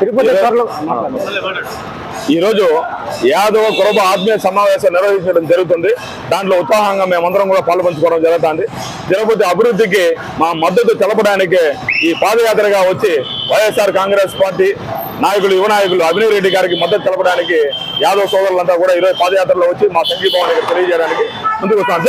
తిరుపతి ఈరోజు యాదవ కురబ ఆత్మీయ సమావేశం నిర్వహించడం జరుగుతుంది. దాంట్లో ఉత్సాహంగా మేమందరం కూడా పాల్పంచుకోవడం జరుగుతుంది. తిరుపతి అభివృద్ధికి మా మద్దతు తెలపడానికి ఈ పాదయాత్రగా వచ్చి వైఎస్ఆర్ కాంగ్రెస్ పార్టీ నాయకులు యువ నాయకులు అభినవ్ రెడ్డి గారికి మద్దతు తెలపడానికి యాదవ సోదరులంతా కూడా ఈరోజు పాదయాత్రలో వచ్చి మా సంఘీభావాన్ని తెలియజేయడానికి ముందుకు వస్తాం.